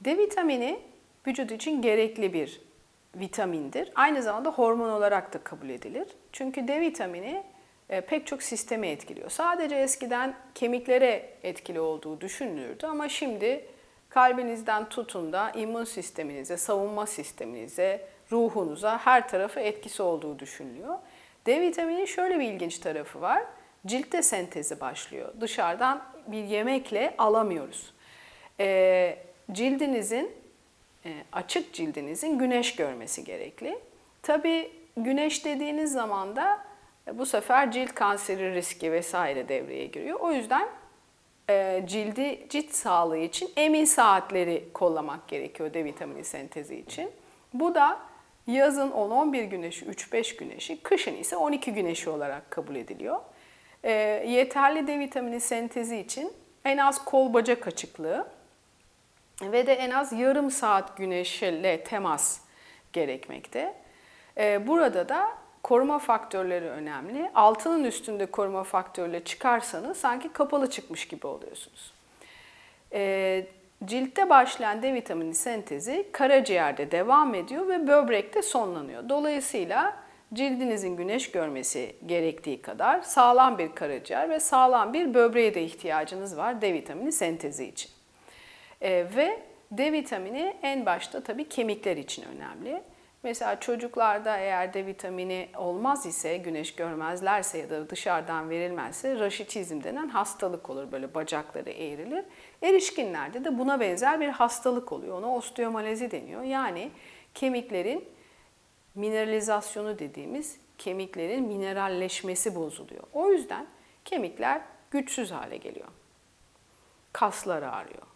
D vitamini vücut için gerekli bir vitamindir. Aynı zamanda hormon olarak da kabul edilir. Çünkü D vitamini e, pek çok sistemi etkiliyor. Sadece eskiden kemiklere etkili olduğu düşünülürdü ama şimdi kalbinizden tutun da immün sisteminize, savunma sisteminize, ruhunuza her tarafı etkisi olduğu düşünülüyor. D vitamini şöyle bir ilginç tarafı var. Ciltte sentezi başlıyor. Dışarıdan bir yemekle alamıyoruz. E, cildinizin e, açık cildinizin güneş görmesi gerekli. Tabii güneş dediğiniz zaman da e, bu sefer cilt kanseri riski vesaire devreye giriyor. O yüzden e, cildi cilt sağlığı için emin saatleri kollamak gerekiyor D vitamini sentezi için. Bu da yazın 10-11 güneşi, 3-5 güneşi, kışın ise 12 güneşi olarak kabul ediliyor. E, yeterli D vitamini sentezi için en az kol bacak açıklığı, ve de en az yarım saat güneşle temas gerekmekte. Ee, Burada da koruma faktörleri önemli. Altının üstünde koruma faktörüyle çıkarsanız sanki kapalı çıkmış gibi oluyorsunuz. Ee, Ciltte başlayan D vitamini sentezi karaciğerde devam ediyor ve böbrekte sonlanıyor. Dolayısıyla cildinizin güneş görmesi gerektiği kadar sağlam bir karaciğer ve sağlam bir böbreğe de ihtiyacınız var D vitamini sentezi için. Ee, ve D vitamini en başta tabii kemikler için önemli. Mesela çocuklarda eğer D vitamini olmaz ise, güneş görmezlerse ya da dışarıdan verilmezse raşitizm denen hastalık olur. Böyle bacakları eğrilir. Erişkinlerde de buna benzer bir hastalık oluyor. Ona osteomalezi deniyor. Yani kemiklerin mineralizasyonu dediğimiz kemiklerin mineralleşmesi bozuluyor. O yüzden kemikler güçsüz hale geliyor. Kaslar ağrıyor